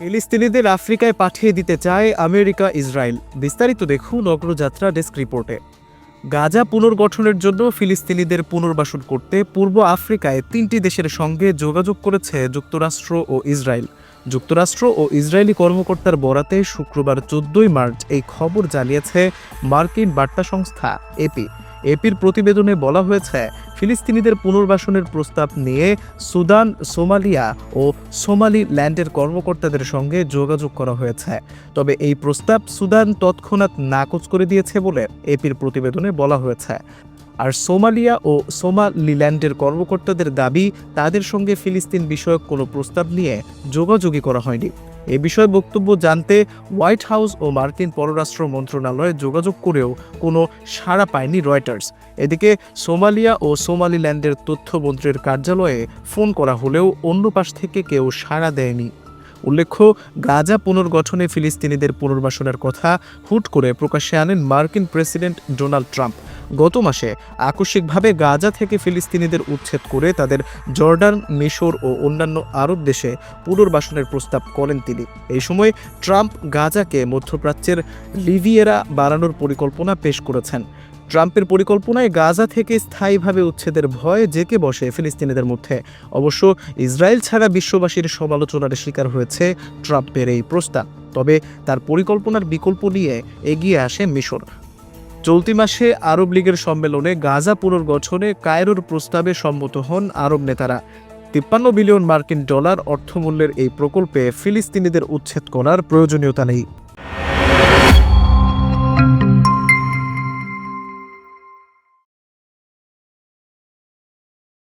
ফিলিস্তিনিদের আফ্রিকায় পাঠিয়ে দিতে চায় আমেরিকা, ইসরায়েল। বিস্তারিত দেখুন অগ্রযাত্রা ডেস্ক রিপোর্টে। গাজা পুনর্গঠনের জন্য ফিলিস্তিনিদের পুনর্বাসন করতে পূর্ব আফ্রিকায় তিনটি দেশের সঙ্গে যোগাযোগ করেছে যুক্তরাষ্ট্র ও ইসরায়েল। যুক্তরাষ্ট্র ও ইসরায়েলি কর্মকর্তার বরাতে শুক্রবার চোদ্দই মার্চ এই খবর জানিয়েছে মার্কিন বার্তা সংস্থা এপি এপির প্রতিবেদনে বলা হয়েছে, ফিলিস্তিনিদের পুনর্বাসনের প্রস্তাব নিয়ে সুদান, সোমালিয়া ও সোমালি ল্যান্ডের কর্মকর্তাদের সঙ্গে যোগাযোগ করা হয়েছে। তবে এই প্রস্তাব সুদান তৎক্ষণাৎ নাকচ করে দিয়েছে বলে এপির প্রতিবেদনে বলা হয়েছে। আর সোমালিয়া ও সোমালিল্যান্ডের কর্মকর্তাদের দাবি, তাদের সঙ্গে ফিলিস্তিন বিষয়ক কোনো প্রস্তাব নিয়ে যোগাযোগই করা হয়নি। এ বিষয়ে বক্তব্য জানতে হোয়াইট হাউস ও মার্কিন পররাষ্ট্র মন্ত্রণালয়ে যোগাযোগ করেও কোনো সাড়া পায়নি রয়টার্স। এদিকে সোমালিয়া ও সোমালিল্যান্ডের তথ্যমন্ত্রীর কার্যালয়ে ফোন করা হলেও অন্য পাশ থেকে কেউ সাড়া দেয়নি। উল্লেখ্য, গাজা পুনর্গঠনে ফিলিস্তিনিদের পুনর্বাসনের কথা হুট করে প্রকাশ্যে আনেন মার্কিন প্রেসিডেন্ট ডোনাল্ড ট্রাম্প। গত মাসে আকস্মিকভাবে গাজা থেকে ফিলিস্তিনিদের উচ্ছেদ করে তাদের জর্ডান, মিশর ও অন্যান্য আরব দেশে পুনর্বাসনের প্রস্তাব করেন তিনি। এই সময় ট্রাম্প গাজাকে মধ্যপ্রাচ্যের লিভিয়েরা বাড়ানোর পরিকল্পনা পেশ করেছেন। ট্রাম্পের পরিকল্পনায় গাজা থেকে স্থায়ীভাবে উচ্ছেদের ভয় জেকে বসে ফিলিস্তিনিদের মধ্যে। অবশ্য ইসরায়েল ছাড়া বিশ্ববাসীর সমালোচনার শিকার হয়েছে ট্রাম্পের এই প্রস্তাব। তবে তার পরিকল্পনার বিকল্প নিয়ে এগিয়ে আসে মিশর। চলতি মাসে আরব লীগের সম্মেলনে গাজা পুনর্গঠনে কায়রোর প্রস্তাবে সম্মত হন আরব নেতারা। তিপ্পান্ন বিলিয়ন মার্কিন ডলার অর্থমূল্যের এই প্রকল্পে ফিলিস্তিনিদের উচ্ছেদ করার প্রয়োজনীয়তা নেই।